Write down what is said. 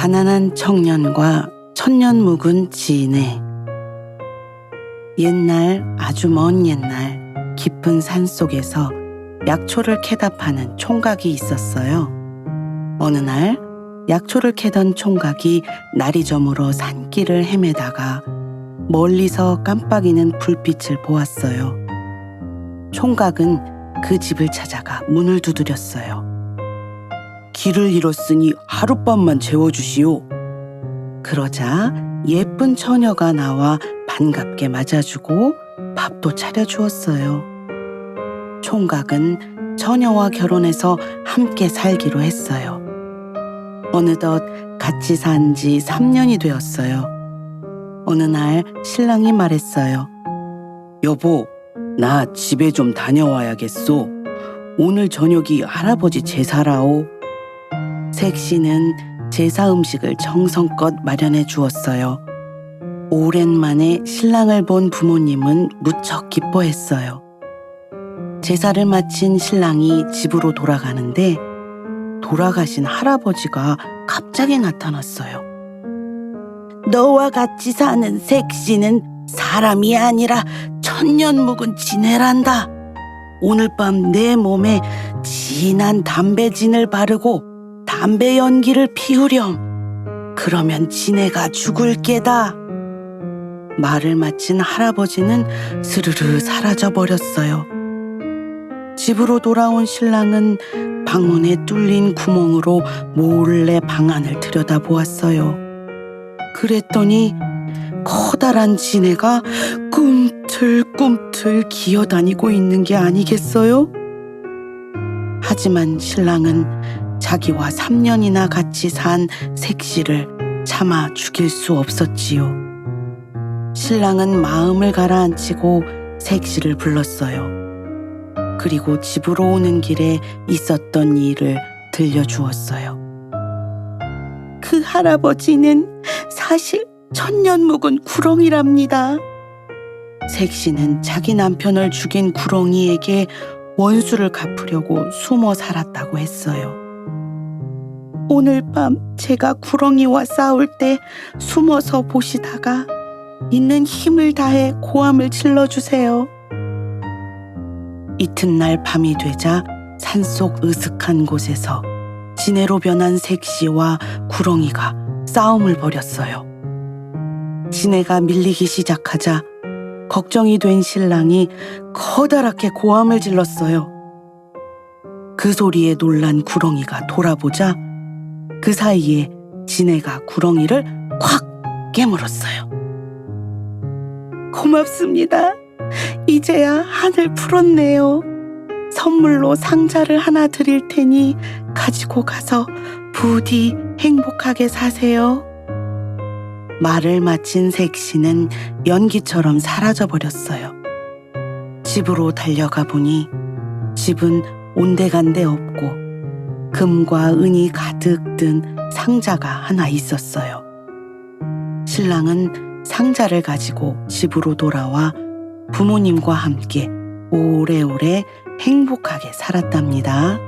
가난한 청년과 천년 묵은 지인의 옛날 아주 먼 옛날 깊은 산 속에서 약초를 캐다 파는 총각이 있었어요. 어느 날 약초를 캐던 총각이 날이 저물어 산길을 헤매다가 멀리서 깜빡이는 불빛을 보았어요. 총각은 그 집을 찾아가 문을 두드렸어요. 길을 잃었으니 하룻밤만 재워주시오. 그러자 예쁜 처녀가 나와 반갑게 맞아주고 밥도 차려주었어요. 총각은 처녀와 결혼해서 함께 살기로 했어요. 어느덧 같이 산 지 3년이 되었어요. 어느 날 신랑이 말했어요. 여보, 나 집에 좀 다녀와야겠소. 오늘 저녁이 할아버지 제사라오. 색시는 제사 음식을 정성껏 마련해 주었어요. 오랜만에 신랑을 본 부모님은 무척 기뻐했어요. 제사를 마친 신랑이 집으로 돌아가는데 돌아가신 할아버지가 갑자기 나타났어요. 너와 같이 사는 색시는 사람이 아니라 천년 묵은 지네란다. 오늘 밤 내 몸에 진한 담배진을 바르고 담배 연기를 피우렴. 그러면 지네가 죽을 게다. 말을 마친 할아버지는 스르르 사라져 버렸어요. 집으로 돌아온 신랑은 방문에 뚫린 구멍으로 몰래 방 안을 들여다보았어요. 그랬더니 커다란 지네가 꿈틀꿈틀 기어다니고 있는 게 아니겠어요? 하지만 신랑은 자기와 3년이나 같이 산 색시를 차마 죽일 수 없었지요. 신랑은 마음을 가라앉히고 색시를 불렀어요. 그리고 집으로 오는 길에 있었던 일을 들려주었어요. 그 할아버지는 사실 천년 묵은 구렁이랍니다. 색시는 자기 남편을 죽인 구렁이에게 원수를 갚으려고 숨어 살았다고 했어요. 오늘 밤 제가 구렁이와 싸울 때 숨어서 보시다가 있는 힘을 다해 고함을 질러주세요. 이튿날 밤이 되자 산속 으슥한 곳에서 지네로 변한 색시와 구렁이가 싸움을 벌였어요. 지네가 밀리기 시작하자 걱정이 된 신랑이 커다랗게 고함을 질렀어요. 그 소리에 놀란 구렁이가 돌아보자 그 사이에 지네가 구렁이를 콱 깨물었어요. 고맙습니다. 이제야 한을 풀었네요. 선물로 상자를 하나 드릴 테니 가지고 가서 부디 행복하게 사세요. 말을 마친 색시는 연기처럼 사라져 버렸어요. 집으로 달려가 보니 집은 온데간데 없고 금과 은이 가득 든 상자가 하나 있었어요. 신랑은 상자를 가지고 집으로 돌아와 부모님과 함께 오래오래 행복하게 살았답니다.